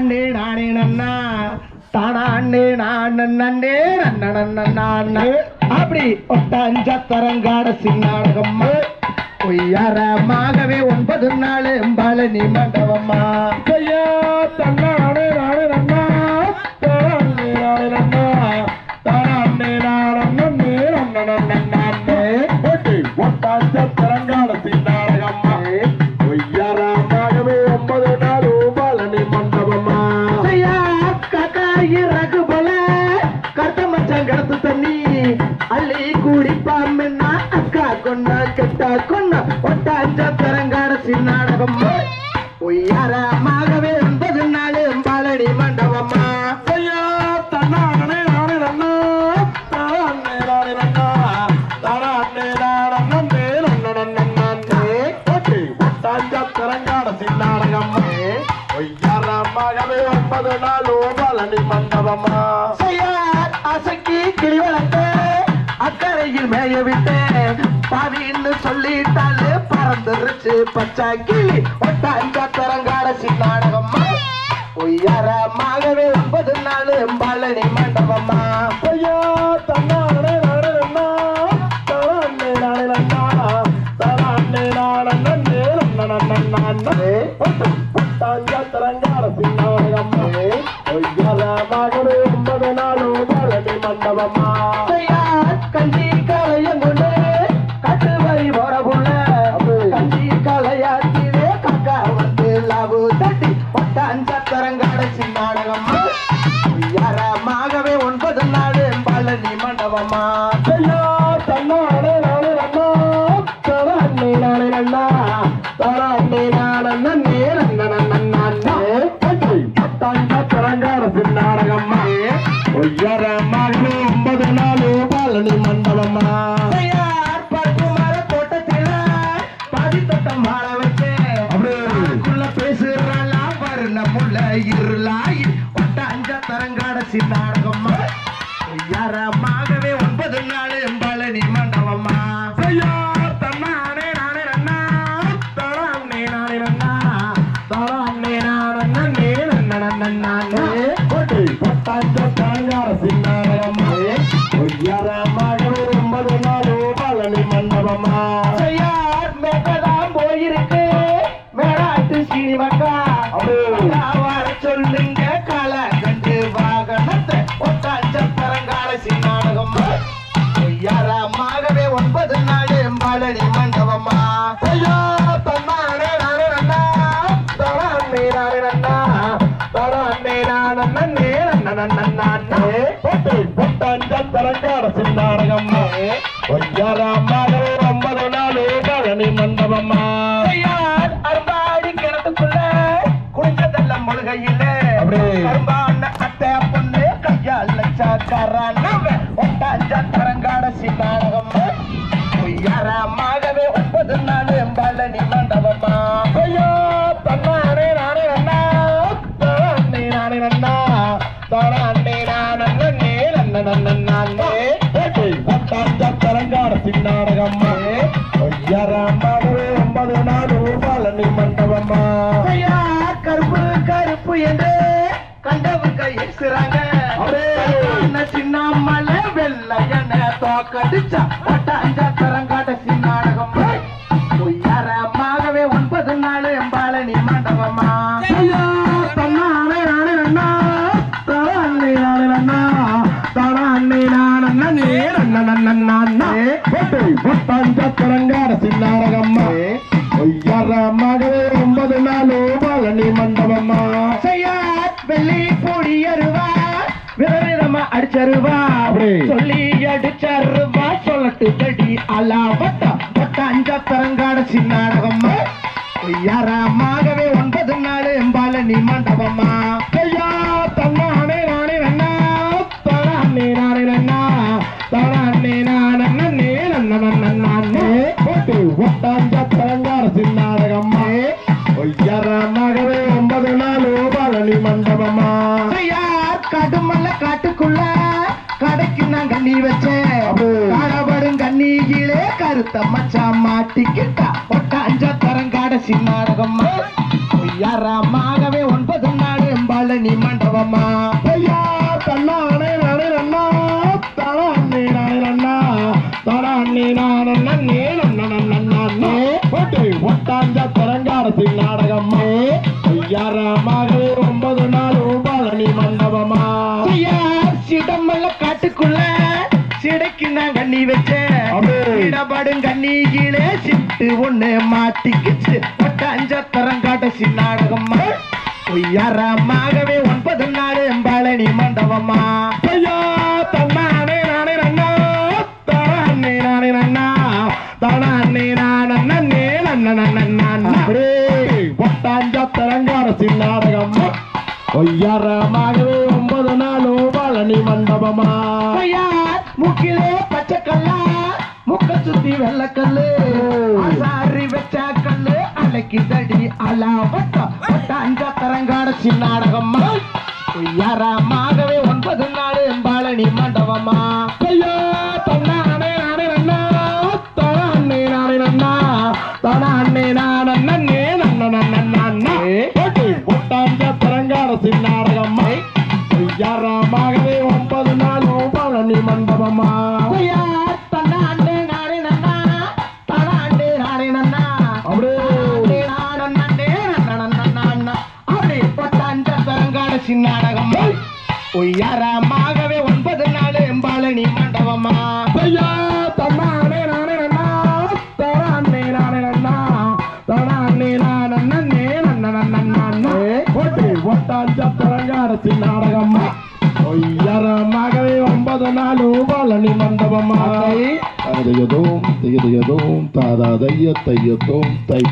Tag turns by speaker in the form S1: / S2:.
S1: தானாண்டே நானே நன்னா. தானாண்டே நான் நன்னே நன்னே அப்படி ஒட்டாஞ்சத்தரங்காட சின்னாடகம் ஒய்யாரமாகவே ஒன்பது நாள் பழனி மண்டபம்மா. ஐயா தன்னா கெட்டா கொண்டா ஒட்டாஞ்ச தரங்காட சின்னாடகம். ஒய்யாரமாகவே ஒன்பது நாள் பழனி மண்டபமா
S2: ஐயா தன்னானே நானே நன்னா தானே நானே நன்னா தானே நானே நன்னே ஓகே ஒட்டாஞ்சத்திரங்கால சின்னாடகம்மா. ஒய்யாராமாகவே ஒன்பது நாளும் பழனி மண்டபமா
S1: ஐயா அசக்கி கிளி அக்கறையில் மேய விட்டு பாவின்னு சொல்லிட்டாலே பறந்துருச்சு. பச்சை கிளி ஒட்டாஞ்ச தரங்காட சின்னாடகம்மா. ஒய்யாரமாகவே ஒன்பது நாள் பழனி மண்டபமா
S2: ஐயா தன்னானே நானே நன்னா தானே நானே நன்னா தானே நானே
S1: லாபு தட்டி ஒட்டாஞ்ச ஒன்பது நாடு பழனி மண்டபமா
S2: ஐயா தன்னானே நானே நன்னா தானே நானே நன்னா தானே நானே நன்னே நன்னே
S1: முள்ள ஒட்ட ஒட்டாஞ்ச தரங்காட சின்னாட ஒன்பது
S2: நாளும் பழனி மண்டபமா
S1: அரும்பாடி கிணத்துக்குள்ள குடிச்சதெல்லாம் முழுகையில
S2: அப்படியே.
S1: கரும்பான அத்தை பொண்ணு கையால் லட்சக்காரான ஒட்டாஞ்ச என்று கண்டவு கையேசுறாங்க. சின்ன மலை வெள்ளையன தோக்கடிச்சா ஒட்டாஞ்ச தரங்காட்ட சின்னாடகம். பொய்யாரமாகவே ஒன்பது நாள் பழனி மண்டபமா?
S2: ஐயா. தன்னானே நானே நன்னா தானே நானே நன்னா
S1: அடிச்சருவா. சொல்லி அடிச்சருவா? சொல்லட்டு தடி அலாவட்டா. ஒட்டாஞ்ச தரங்காட சின்னாடகம்மா. யாரமாகவே ஒன்பது நாள் பழனி மண்டபமா
S2: ஐயா தன்னானே நானே நன்னா. தானே நானே நன்னா. தானே நானே நன்னே நன்னே கோட்டை ஒட்டாஞ்சத்திரங்கால சின்னாடகம்மா. ஒய்யாராமாகவே ஒன்பது நாளும் பழனி மண்டபமா
S1: ஐயா கடுமல்ல காட்டுக்குள்ள கடைக்கு நான் கண்ணி வச்சேன். கணவரும் கண்ணீகிலே கருத்த மச்சா மாட்டிக்கிட்டா. ஒட்ட அஞ்சா தரங்காட சின்னாடகம்மா பொய்யாராமாகவே ஒன்பது நாடு எம்பால
S2: நீ மண்டபம்மா. பொய்யா தன்னா அணை
S1: நானே அண்ணா தர அண்ணே நானே
S2: அண்ணா தர அண்ணே நான் அண்ணா நே நன்னா ஒட்டாஞ்சா தரங்காட சின்னாடகம்மா பொய்யாராமாகவே ஒன்பது
S1: நான் கண்ணி வச்சேன்
S2: அடே.
S1: இடப்படும் கண்ணி கீழே சிட்டு ஒண்ணு மாட்டிக்கிச்சு அஞ்சத்தரம் காட்ட சின்னாடகம்மா பொய்யாரமாகவே ஒன்பது நாள் பழனி மண்டபமா
S2: ஐயா தன்னானே நானே நன்னா. தானே நானே நன்னா. தானே நானே நன்ன நன்ன ஒட்டாஞ்சத்தரங்காரசின் நாடகம் ஒய்யாரமாகவே ஒன்பது நாளும் பழனி மண்டபமா
S1: ஐயா முக்கிலே பச்சை கல்லா முக்க சுத்தி வெள்ளக்கல்லு. அசாரி வச்ச கல்லு அலைக்கு தடி அலாவட்ட அஞ்சத்தரங்காட சின்னாடகம்மா. பொய்யாரமாகவே ஒன்பது நாள் பழனி மண்டபமா
S2: ஐயா தன்னானே நானே நன்னா. தானே நானே நன்னா. தானே நானே நன்ன நன்ன ஒட்டாஞ்சத்தரங்காரசின் நாடகம் ஒய்யாரமாகவே ஒன்பது நாளும் பழனி மண்டபமா
S1: சின்னாடகம் ஒய்யாரமாகவே ஒன்பது நாள் பழனி மண்டபமா
S2: ஐயா தன்னானே நானே நன்னா தானே நானே நன்னா தானே நானே நன்ன நன்ன ஒட்டி ஒட்டாஞ்சத்தரங்காரசின் நாடகம் ஒய்யாரமாகவே ஒன்பது நாளும் பழனி மண்டபமா தாதா தைய தை